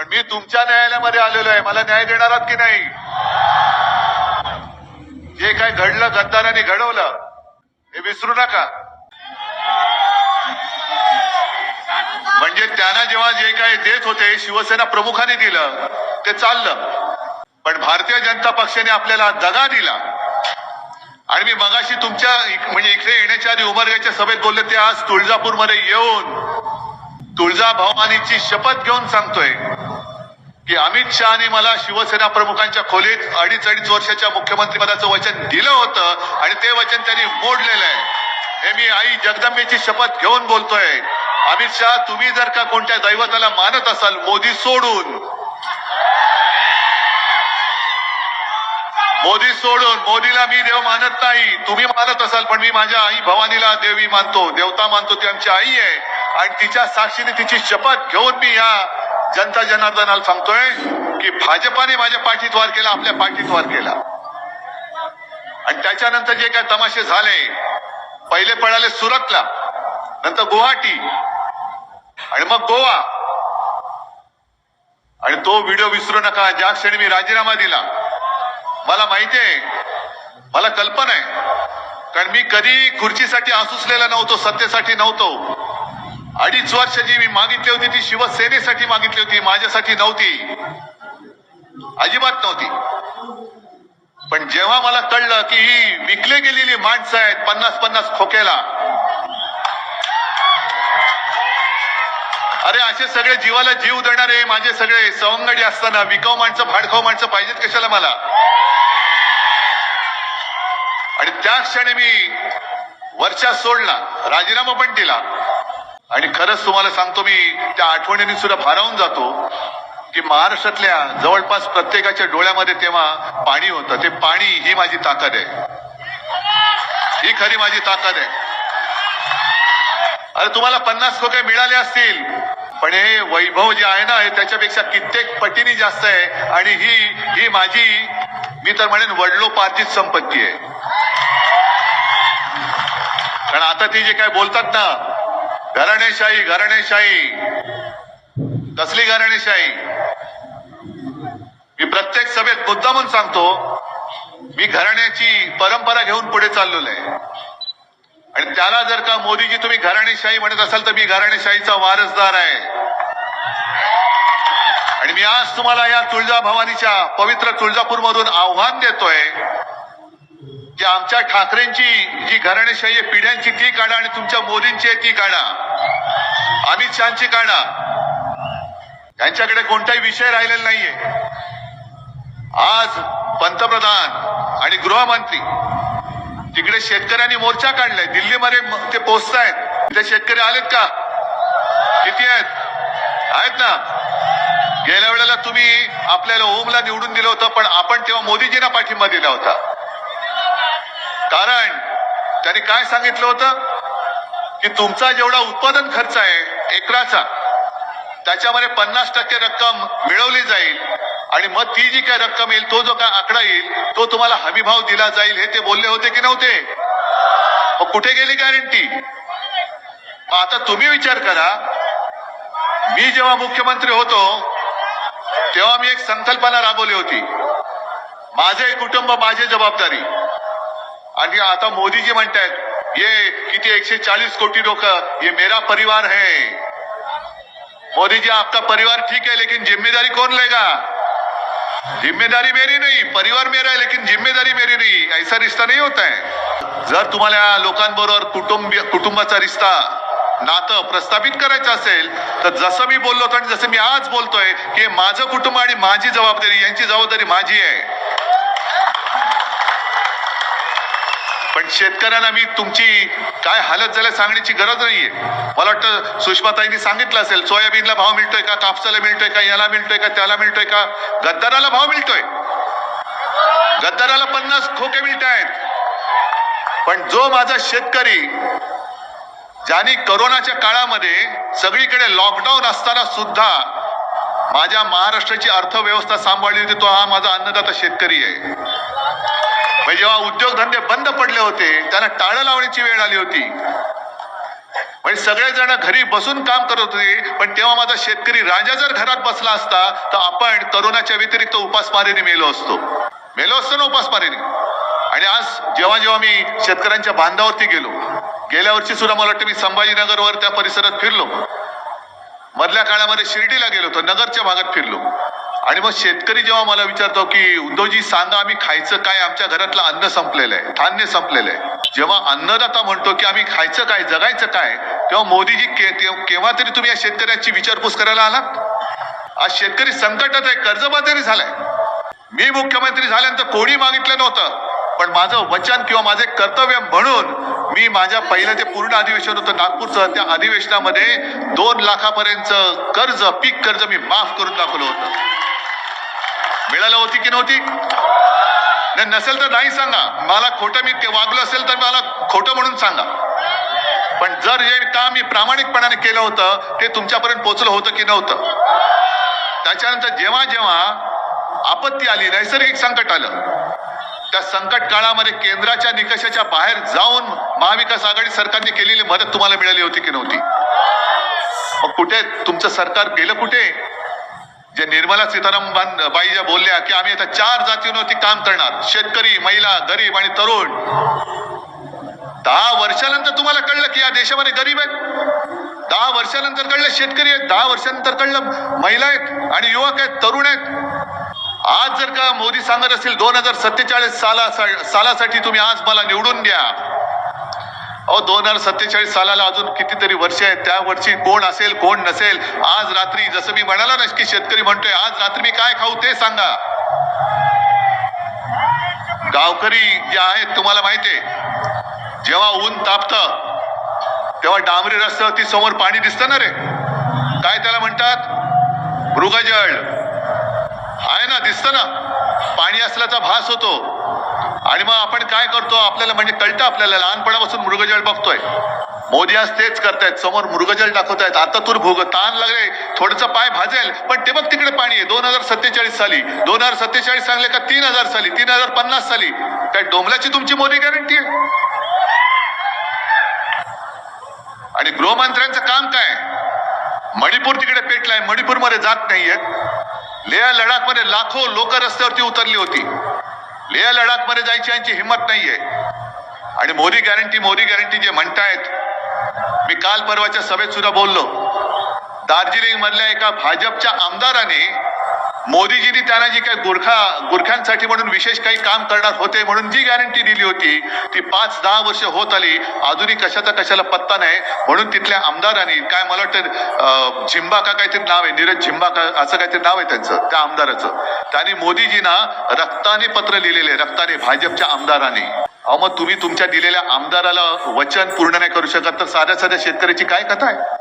पण मी तुमच्या न्यायालयामध्ये आलेलो आहे. मला न्याय देणार आहात की नाही? जे काय घडलं गद्दाराने घडवलं हे विसरू नका. म्हणजे त्यांना जेव्हा जे काय देत होते शिवसेना प्रमुखाने दिलं ते चाललं. पण भारतीय जनता पक्षाने आपल्याला दगा दिला. आणि मी मगाशी तुमच्या म्हणजे इकडे येण्याच्या आधी उमरगाच्या सभेत बोलले ते आज तुळजापूरमध्ये येऊन तुळजा भवानीची शपथ घेऊन सांगतोय. की अमित शहाने मला शिवसेना प्रमुखांच्या खोलीत अडीच अडीच वर्षाच्या मुख्यमंत्रीपदाचं वचन दिलं होतं आणि ते वचन त्यांनी मोडलेलं आहे. हे मी आई जगदंबेची शपथ घेऊन बोलतोय. अमित शहा तुम्ही जर का कोणत्या दैवताला मानत असाल मोदी सोडून. मोदी सोडून. मोदीला मी देव मानत नाही. तुम्ही मानत असाल पण मी माझ्या आई भवानीला देवी मानतो. देवता मानतो ती आमची आई आहे. आणि तिच्या साक्षीने तिची शपथ घेऊन मी या जनता जनार्दनाला सांगतोय की भाजपाने माझ्या पाठीत वार केला आपल्या पाठीत वार केला. आणि त्याच्यानंतर जे काय तमाशे झाले पहिले पळाले सुरतला नंतर गुवाहाटी आणि मग गोवा. आणि तो व्हिडिओ विसरू नका ज्या क्षणी मी राजीनामा दिला. मला माहितीये मला कल्पना आहे कारण मी कधी खुर्चीसाठी आसुसलेला नव्हतो सत्तेसाठी नव्हतो. अडीच वर्ष जी मी मागितली होती ती शिवसेनेसाठी मागितली होती माझ्यासाठी नव्हती. अजिबात नव्हती. पण जेव्हा मला कळलं की ही विकले गेलेली माणसं आहेत पन्नास पन्नास खोक्याला अरे असे सगळे जीवाला जीव देणारे माझे सगळे सवंगडी असताना विकाऊ माणसं भाडखाऊ माणसं पाहिजेत कशाला मला? आणि त्या क्षणी मी वरच्या सोडला राजीनामा पण दिला. आणि खरंच तुम्हाला सांगतो मी त्या आठवणीने सुद्धा भारावून जातो की महाराष्ट्रातल्या जवळपास प्रत्येकाच्या डोळ्यामध्ये तेव्हा पाणी होतं. ते पाणी ही माझी ताकद आहे. ही खरी माझी ताकद आहे. अरे तुम्हाला पन्नास खोके मिळाले असतील पण हे वैभव जे आहे ना हे त्याच्यापेक्षा कित्येक पटीने जास्त आहे. आणि ही ही माझी मी तर म्हणेन वडलोपार्जित संपत्ती आहे. कारण आता ती जे काय बोलतात ना घराणेशाही घराणेशाही. कसली घराणेशाही? मी प्रत्येक सभेत मुद्दा म्हणून सांगतो मी घराण्याची परंपरा घेऊन पुढे चाललेलो आहे. आणि त्याला जर का मोदीजी तुम्ही घराणेशाही म्हणत असाल तर मी घराणेशाहीचा वारसदार आहे. आणि मी आज तुम्हाला या तुळजा भवानीच्या पवित्र तुळजापूर मधून आव्हान देतोय की आमच्या ठाकरेंची जी घराणेशाही आहे पिढ्यांची ती काढा आणि तुमच्या मोदींची आहे ती काढा. अमित शहाची काढा यांच्याकडे कोणताही विषय राहिलेला नाहीये. आज पंतप्रधान आणि गृहमंत्री तिकडे शेतकऱ्यांनी मोर्चा काढलाय. दिल्लीमध्ये ते ते आहेत तिथे शेतकरी आलेत का? किती आहेत? आहेत ना? गेल्या वेळेला तुम्ही आपल्याला ओमला निवडून दिलं होतं पण आपण तेव्हा मोदीजींना पाठिंबा दिला होता. कारण त्यांनी काय सांगितलं होतं? की तुमचा जेवढा उत्पादन खर्च आहे एकराचा त्याच्यामध्ये पन्नास टक्के रक्कम मिळवली जाईल. आणि मग ती जी काय रक्कम येईल तो जो काय आकडा येईल तो तुम्हाला हमीभाव दिला जाईल हे ते बोलले होते की नव्हते? मग कुठे गेली गॅरंटी मग आता तुम्ही विचार करा. मी जेव्हा मुख्यमंत्री होतो तेव्हा मी एक संकल्पना राबवली होती. माझे कुटुंब माझी जबाबदारी. आणि आता मोदीजी म्हणतायत ये किती एकशे चाळीस कोटी लोक. ये मेरा परिवार है. मोदी जी आपका परिवार ठीक है लेकिन जिम्मेदारी कौन लेगा? जिम्मेदारी मेरी नाही परिवार मेरा है लेकिन जिम्मेदारी मेरी नाही. ऐसा रिश्ता नाही होता है. जर तुम्हाला लोकांबरोबर कुटुंब कुटुंबाचा रिश्ता नातं प्रस्थापित करायचं असेल तर जसं मी बोललो होतो आणि जसं मी आज बोलतोय की माझं कुटुंब आणि माझी जबाबदारी यांची जबाबदारी माझी आहे. पण शेतकऱ्यांना मी तुमची काय हालत झाल्या सांगण्याची गरज नाहीये. मला वाटतं सुषमाताईंनी सांगितलं असेल सोयाबीनला भाव मिळतोय का कापसाला मिळतोय का याला मिळतोय का त्याला मिळतोय का गद्दाराला भाव मिळतोय. गद्दाराला पन्नास खोके मिळत आहेत. पण जो माझा शेतकरी ज्यांनी करोनाच्या काळामध्ये सगळीकडे लॉकडाऊन असताना सुद्धा माझ्या महाराष्ट्राची अर्थव्यवस्था सांभाळली होती तो हा माझा अन्नदाता शेतकरी आहे. म्हणजे जेव्हा उद्योगधंदे बंद पडले होते त्यांना टाळं लावण्याची वेळ आली होती. म्हणजे सगळेजण घरी बसून काम करत होते पण तेव्हा माझा शेतकरी राजा जर घरात बसला असता तर आपण तरुणाच्या व्यतिरिक्त उपासमारीने मेलो असतो. मेलो असतो ना उपासमारीने. आणि आज जेव्हा जेव्हा मी शेतकऱ्यांच्या बांधावरती गेलो गेल्या वर्षी सुद्धा मला वाटतं मी संभाजीनगरवर त्या परिसरात फिरलो. मधल्या काळामध्ये शिर्डीला गेलो होतो नगरच्या भागात फिरलो. आणि मग शेतकरी जेव्हा मला विचारतो की उद्धवजी सांगा आम्ही खायचं काय? आमच्या घरातलं अन्न संपलेलं आहे धान्य संपलेलं आहे. जेव्हा अन्नदाता म्हणतो की आम्ही खायचं काय? जगायचं काय? तेव्हा मोदीजी के- केव्हा तरी तुम्ही या शेतकऱ्याची विचारपूस करायला आलात? आज शेतकरी संकटात आहे कर्जबाजारी झालाय. मी मुख्यमंत्री झाल्यानंतर कोणी मागितलं नव्हतं. पण माझं वचन किंवा माझे कर्तव्य म्हणून मी माझ्या पहिलं जे पूर्ण अधिवेशन होतं नागपूरचं त्या अधिवेशनामध्ये दोन लाखापर्यंत कर्ज पीक कर्ज मी माफ करून दाखवलं होतं. मिळालं होती की नव्हती? नाही नसेल तर नाही सांगा. मला खोटं मी ते वागलो असेल तर मला खोटं म्हणून सांगा. पण जर हे काम मी प्रामाणिकपणाने केलं होतं ते तुमच्यापर्यंत पोचलं होतं की नव्हतं? त्याच्यानंतर जेव्हा जेव्हा आपत्ती आली नैसर्गिक संकट आलं त्या संकट काळामध्ये केंद्राच्या निकषाच्या बाहेर जाऊन महाविकास आघाडी सरकारने केलेली मदत तुम्हाला मिळाली होती की नव्हती? मग कुठे? तुमचं सरकार गेलं कुठे? जे निर्मला सीतारामन बाई ज्या बोलल्या की आम्ही आता चार जातींवरती काम करणार. शेतकरी महिला गरीब आणि तरुण. दहा वर्षानंतर तुम्हाला कळलं की या देशामध्ये गरीब आहेत? दहा वर्षानंतर कळलं शेतकरी आहेत? दहा वर्षानंतर कळलं महिला आहेत आणि युवक आहेत तरुण आहेत? आज जर का मोदी सांगत असतील दोन हजार सत्तेचाळीस साला सालासाठी तुम्ही आज मला निवडून द्या. अहो दोन हजार सत्तेचाळीस सालाला अजून कितीतरी वर्ष आहेत. त्या वर्षी कोण असेल कोण नसेल आज रात्री जसं मी म्हणालो ना की शेतकरी म्हणतोय आज रात्री मी काय खाऊ ते सांगा. गावकरी जे आहेत तुम्हाला माहितीये जेव्हा ऊन तापतं तेव्हा डांबरी रस्त्यावरती समोर पाणी दिसतं ना रे. काय त्याला म्हणतात? मृगजळ. आहे ना दिसतं ना. पाणी असल्याचा भास होतो. आणि मग आपण काय करतो? आपल्याला म्हणजे कळतं आपल्याला. लहानपणापासून मृगजळ बघतोय. मोदी आज तेच करतायत. समोर मृगजळ दाखवतायत. आता तूर भोग. ताण लागले थोडंसं पाय भाजेल. पण ते बघ तिकडे पाणी आहे. दोन हजार सत्तेचाळीस साली. दोन हजार सत्तेचाळीस सांगले का तीन हजार साली? तीन हजार पन्नास साली. काय डोंबल्याची तुमची मोदी गॅरंटी आहे? आणि गृहमंत्र्यांचं काम काय मणिपूर तिकडे पेटलाय. मणिपूरमध्ये जात नाहीये लेह लडाखमध्ये लाखो लोक रस्त्यावरती उतरली होती. लेह लडाखमध्ये जायची यांची हिंमत नाहीये. आणि मोदी गॅरंटी मोदी गॅरंटी जे म्हणतायत मी काल परवाच्या सभेत सुद्धा बोललो. दार्जिलिंग मधल्या एका भाजपच्या आमदाराने मोदीजींनी त्यांना जी काही गोरखा गोरख्यांसाठी म्हणून विशेष काही काम करणार होते म्हणून जी गॅरंटी दिली होती ती पाच दहा वर्ष होत आली. अजूनही कशाचा कशाला पत्ता नाही. म्हणून तिथल्या आमदारांनी काय मला वाटतं झिंबा का काहीतरी नाव आहे नीरज झिंबा का असं काहीतरी नाव आहे त्यांचं त्या आमदाराचं. त्यांनी मोदीजींना रक्ताने पत्र लिहिलेले रक्ताने भाजपच्या आमदारांनी. अहो मग तुम्ही तुमच्या दिलेल्या आमदाराला वचन पूर्ण नाही करू शकत तर साध्या साध्या शेतकऱ्याची काय कथा आहे?